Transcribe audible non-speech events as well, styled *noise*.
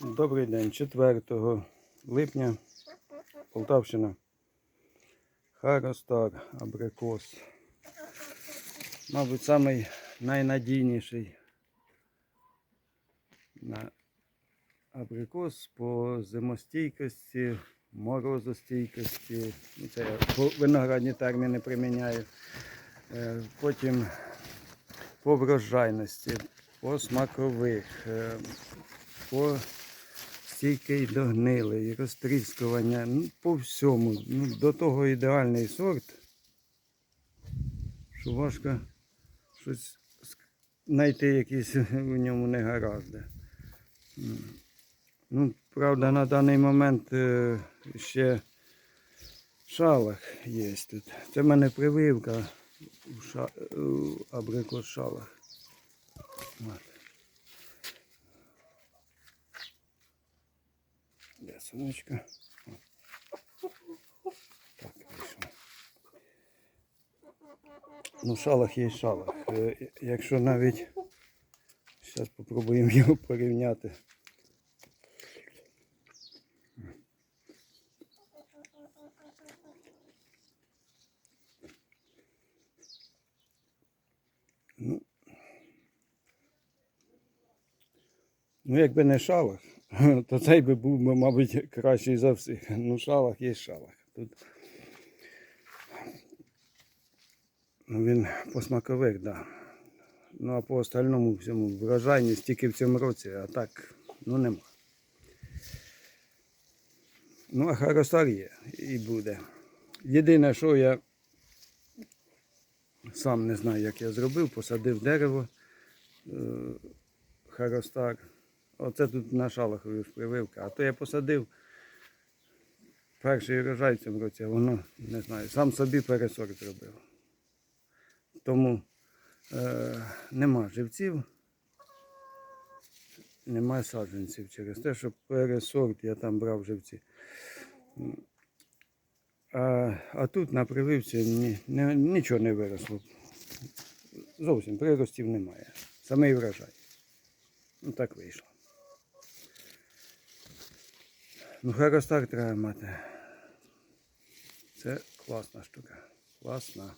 Добрий день, 4 липня, Полтавщина. Харостар, абрикос. Мабуть, самий найнадійніший на абрикос по зимостійкості, морозостійкості. Ну, Це я виноградні терміни приміняю. Е, Потім по врожайності, по смакових, е, по стійкий до гнилий, розтріскування, ну, по всьому. Ну, до того ідеальний сорт, що важко щось знайти якісь у ньому негаразди. М. Ну, правда, на даний момент е, ще шалах є тут. Це в мене прививка абрикос шалах. От. Де сонечко? Так, вийшло. Ну, шалах є шалах. Е, Якщо навіть зараз спробуємо його порівняти. Ну, ну якби не шалах, *laughs* то цей би був, мабуть, кращий за всіх. Ну, шалах є шалах. Тут ну, він по смакових, так. Да. Ну а по остальному всьому врожайність тільки в цьому році, а так, ну нема. Ну, а харостар є і буде. Єдине, що я сам не знаю, як я зробив, посадив дерево е, харостар. Оце тут на шалахові ж прививка. А то я посадив перший урожай в цьому році, а воно не знаю, сам собі пересорт зробив. Тому е, нема живців, нема саджанців через те, що пересорт я там брав живці. А, а тут на прививці ні, не, нічого не виросло. Зовсім приростів немає. Самий врожай. Ну так вийшло. Ну, харостар треба мати. Це класна штука. Класна.